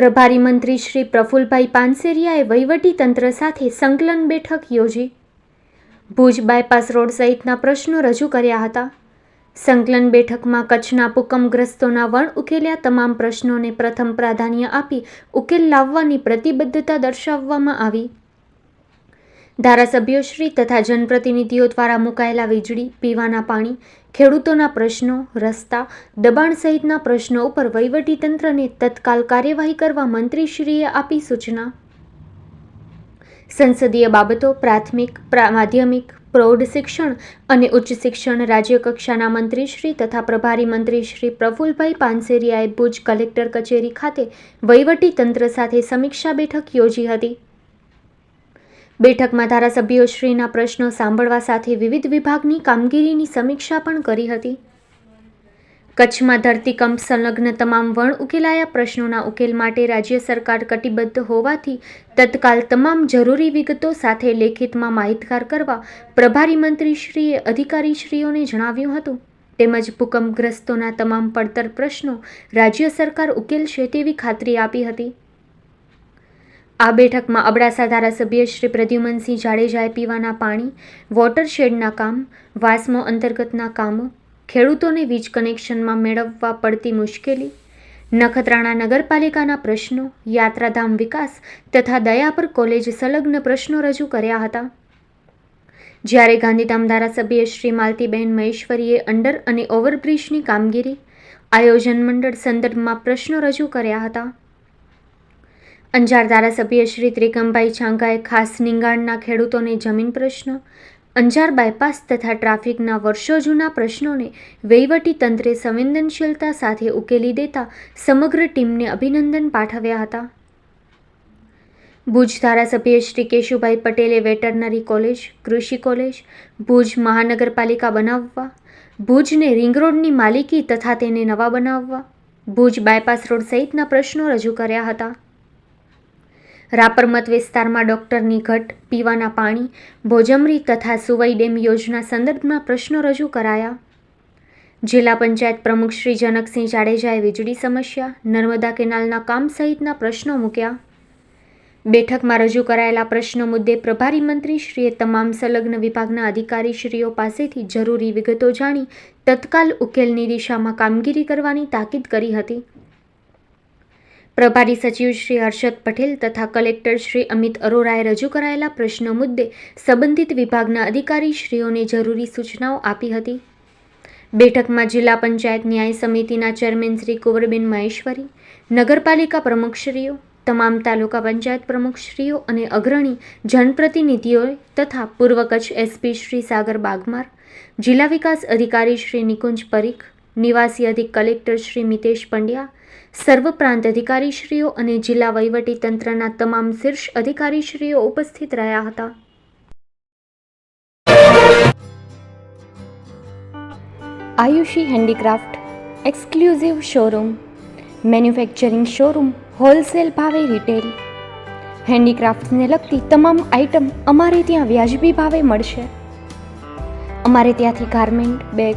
પ્રભારી મંત્રી શ્રી પ્રફુલભાઈ પાનસેરિયાએ તંત્ર સાથે સંકલન બેઠક યોજી. ભુજ બાયપાસ રોડ સહિતના પ્રશ્નો રજૂ કર્યા હતા. સંકલન બેઠકમાં કચ્છના ભૂકંપગ્રસ્તોના વણ ઉકેલ્યા તમામ પ્રશ્નોને પ્રથમ પ્રાધાન્ય આપી ઉકેલ લાવવાની પ્રતિબદ્ધતા દર્શાવવામાં આવી. ધારાસભ્યોશ્રી તથા જનપ્રતિનિધિઓ દ્વારા મુકાયેલા વીજળી, પીવાના પાણી ખેડૂતોના પ્રશ્નો, રસ્તા, દબાણ સહિતના પ્રશ્નો ઉપર વહીવટીતંત્રને તત્કાલ કાર્યવાહી કરવા મંત્રીશ્રીએ આપી સૂચના. સંસદીય બાબતો, પ્રાથમિક, પ્રા- માધ્યમિક, પ્રૌઢ શિક્ષણ અને ઉચ્ચ શિક્ષણ રાજ્યકક્ષાના મંત્રીશ્રી તથા પ્રભારી મંત્રી શ્રી પ્રફુલભાઈ પાનસેરિયાએ ભુજ કલેક્ટર કચેરી ખાતે વહીવટી તંત્ર સાથે સમીક્ષા બેઠક યોજી હતી. બેઠકમાં ધારાસભ્યોશ્રીના પ્રશ્નો સાંભળવા સાથે વિવિધ વિભાગની કામગીરીની સમીક્ષા પણ કરી હતી. કચ્છમાં ધરતીકંપ સંલગ્ન તમામ વણ ઉકેલાયા પ્રશ્નોના ઉકેલ માટે રાજ્ય સરકાર કટિબદ્ધ હોવાથી તત્કાલ તમામ જરૂરી વિગતો સાથે લેખિતમાં માહિતગાર કરવા પ્રભારી મંત્રીશ્રીએ અધિકારીશ્રીઓને જણાવ્યું હતું. તેમજ ભૂકંપગ્રસ્તોના તમામ પડતર પ્રશ્નો રાજ્ય સરકાર ઉકેલશે તેવી ખાતરી આપી હતી. આ બેઠકમાં અબડાસા ધારાસભ્ય શ્રી પ્રદ્યુમનસિંહ જાડેજાએ પીવાના પાણી, વોટરશેડના કામ, વાસ્મો અંતર્ગતના કામો, ખેડૂતોને વીજ કનેક્શનમાં મેળવવા પડતી મુશ્કેલી, નખત્રાણા નગરપાલિકાના પ્રશ્નો, યાત્રાધામ વિકાસ તથા દયાપર કોલેજ સંલગ્ન પ્રશ્નો રજૂ કર્યા હતા. જ્યારે ગાંધીધામ ધારાસભ્ય શ્રી માલતીબેન મહેશ્વરીએ અંડર અને ઓવરબ્રિજની કામગીરી, આયોજન મંડળ સંદર્ભમાં પ્રશ્નો રજૂ કર્યા હતા. અંજાર ધારાસભ્ય શ્રી ત્રિકમભાઈ છાંગાએ ખાસ નિંગાણના ખેડૂતોને જમીન પ્રશ્ન, અંજાર બાયપાસ તથા ટ્રાફિકના વર્ષો જૂના પ્રશ્નોને વહીવટી તંત્રે સંવેદનશીલતા સાથે ઉકેલી દેતા સમગ્ર ટીમને અભિનંદન પાઠવ્યા હતા. ભુજ ધારાસભ્ય શ્રી કેશુભાઈ પટેલે વેટરનરી કોલેજ, કૃષિ કોલેજ, ભુજ મહાનગરપાલિકા બનાવવા, ભુજને રિંગ રોડની માલિકી તથા તેને નવા બનાવવા, ભુજ બાયપાસ રોડ સહિતના પ્રશ્નો રજૂ કર્યા હતા. રાપર મત વિસ્તારમાં ડોક્ટરની ઘટ, પીવાના પાણી, ભોજમરી તથા સુવઈ ડેમ યોજના સંદર્ભમાં પ્રશ્નો રજૂ કરાયા. જિલ્લા પંચાયત પ્રમુખ શ્રી જનકસિંહ જાડેજાએ વીજળી સમસ્યા, નર્મદા કેનાલના કામ સહિતના પ્રશ્નો મૂક્યા. બેઠકમાં રજૂ કરાયેલા પ્રશ્નો મુદ્દે પ્રભારી મંત્રીશ્રીએ તમામ સંલગ્ન વિભાગના અધિકારીશ્રીઓ પાસેથી જરૂરી વિગતો જાણી તત્કાલ ઉકેલની દિશામાં કામગીરી કરવાની તાકીદ કરી હતી. પ્રભારી સચિવ શ્રી હર્ષદ પટેલ તથા કલેક્ટર શ્રી અમિત અરોરાએ રજૂ કરાયેલા પ્રશ્નો મુદ્દે સંબંધિત વિભાગના અધિકારીશ્રીઓને જરૂરી સૂચનાઓ આપી હતી. બેઠકમાં જિલ્લા પંચાયત ન્યાય સમિતિના ચેરમેન શ્રી કુંવરબેન મહેશ્વરી, નગરપાલિકા પ્રમુખશ્રીઓ, તમામ તાલુકા પંચાયત પ્રમુખશ્રીઓ અને અગ્રણી જનપ્રતિનિધિઓએ તથા પૂર્વ કચ્છ એસપી શ્રી સાગર બાગમાર, જિલ્લા વિકાસ અધિકારી શ્રી નિકુંજ પરીખ નિવાસી અધિક કલેક્ટર શ્રી મિતેશ પંડ્યા, સર્વ પ્રાંત અધિકારીશ્રીઓ અને જિલ્લા તંત્રના તમામ શીર્ષ અધિકારીશ્રીઓ ઉપસ્થિત રહ્યા હતા. Ayushi handicraft exclusive showroom, manufacturing showroom, wholesale ભાવે રિટેલ. હેન્ડીક્રાફ્ટ્સને લગતી તમામ આઇટમ અમારે ત્યાં વ્યાજબી ભાવે મળશે. અમારે ત્યાંથી garment, bag